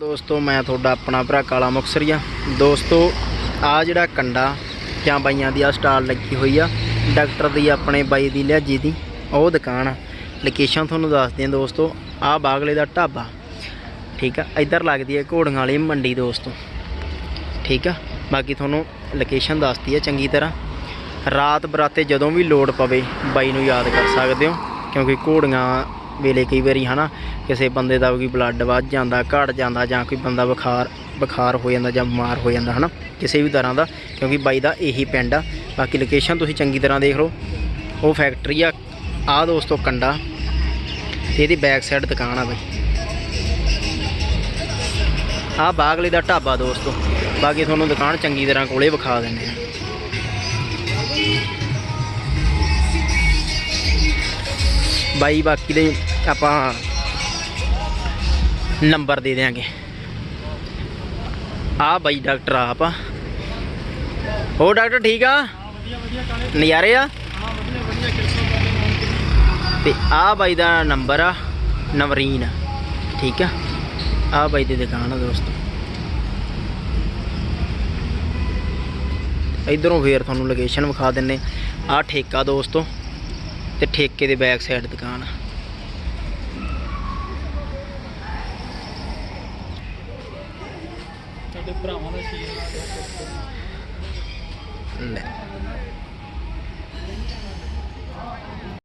ਦੋਸਤੋ, ਮੈਂ ਤੁਹਾਡਾ ਆਪਣਾ ਭਰਾ ਕਾਲਾ ਮੁਕਸਰੀਆ। ਦੋਸਤੋ, ਆ ਜਿਹੜਾ ਕੰਡਾ ਜਾਂ ਬਾਈਆਂ ਦੀ ਆ ਸਟਾਲ ਲੱਗੀ ਹੋਈ ਆ, ਡਾਕਟਰ ਦੀ ਆਪਣੇ ਬਾਈ ਦੀ ਲਿਆਜੀ ਦੀ, ਉਹ ਦੁਕਾਨ ਆ। ਲੋਕੇਸ਼ਨ ਤੁਹਾਨੂੰ ਦੱਸਦੇ ਆ ਦੋਸਤੋ, ਆ ਬਾਗਲੇ ਦਾ ਢਾਬਾ। ਠੀਕ ਆ, ਇੱਧਰ ਲੱਗਦੀ ਹੈ ਘੋੜੀਆਂ ਵਾਲੀ ਮੰਡੀ ਦੋਸਤੋ। ਠੀਕ ਆ, ਬਾਕੀ ਤੁਹਾਨੂੰ ਲੋਕੇਸ਼ਨ ਦੱਸਦੀ ਹੈ ਚੰਗੀ ਤਰ੍ਹਾਂ। ਰਾਤ ਬਰਾਤੇ ਜਦੋਂ ਵੀ ਲੋਡ ਪਵੇ, ਬਾਈ ਨੂੰ ਯਾਦ ਕਰ ਸਕਦੇ ਹੋ, ਕਿਉਂਕਿ ਘੋੜੀਆਂ ਵੇਲੇ ਕਈ ਵਾਰੀ ਹਨਾ, ਕਿਸੇ ਬੰਦੇ ਦਾ ਵੀ ਬਲੱਡ ਵੱਧ ਜਾਂਦਾ, ਘਟ ਜਾਂਦਾ ਜਾਂ ਕੋਈ ਬੰਦਾ ਬੁਖਾਰ ਬੁਖਾਰ ਹੋ ਜਾਂਦਾ ਜਾਂ ਬਿਮਾਰ ਹੋ ਜਾਂਦਾ ਹਨਾ, ਕਿਸੇ ਵੀ ਤਰ੍ਹਾਂ ਦਾ, ਕਿਉਂਕਿ ਬਾਈ ਦਾ ਇਹੀ ਪਿੰਡ ਆ। ਬਾਕੀ ਲੋਕੇਸ਼ਨ ਤੁਸੀਂ ਚੰਗੀ ਤਰ੍ਹਾਂ ਦੇਖ ਲਓ। ਉਹ ਫੈਕਟਰੀ ਆ ਆ ਦੋਸਤੋ ਕੰਡਾ। ਇਹਦੀ ਬੈਕ ਸਾਈਡ ਦੁਕਾਨ ਆ ਬਾਈ। ਆ ਬਾਗਲੇ ਦਾ ਢਾਬਾ ਦੋਸਤੋ। ਬਾਕੀ ਤੁਹਾਨੂੰ ਦੁਕਾਨ ਚੰਗੀ ਤਰ੍ਹਾਂ ਕੋਲੇ ਵਿਖਾ ਦਿੰਦੇ ਆ। ਬਾਈ ਬਾਕੀ ਦੇ ਆਪਾਂ ਨੰਬਰ ਦੇ ਦਿਆਂਗੇ। ਆ ਬਾਈ ਡਾਕਟਰ ਆਪ ਆ। ਹੋ ਡਾਕਟਰ ਠੀਕ ਆ? ਨਜ਼ਾਰੇ ਆ? ਤੇ ਆ ਬਾਈ ਦਾ ਨੰਬਰ ਆ, ਨਵਰੀਨ। ਠੀਕ ਆ? ਆ ਬਾਈ ਦੀ ਦੁਕਾਨ ਆ ਦੋਸਤੋ। ਇਧਰੋਂ ਫੇਰ ਤੁਹਾਨੂੰ ਲੋਕੇਸ਼ਨ ਵਿਖਾ ਦਿੰਨੇ ਆ। ਠੇਕਾ ਦੋਸਤੋ, ਤੇ ਠੇਕੇ ਦੇ ਬੈਕ ਸਾਈਡ ਦੁਕਾਨ ਆ। ਸਾਡੇ ਭਰਾਵਾਂ ਦਾ ਸ਼ੀਰ ਲੈ।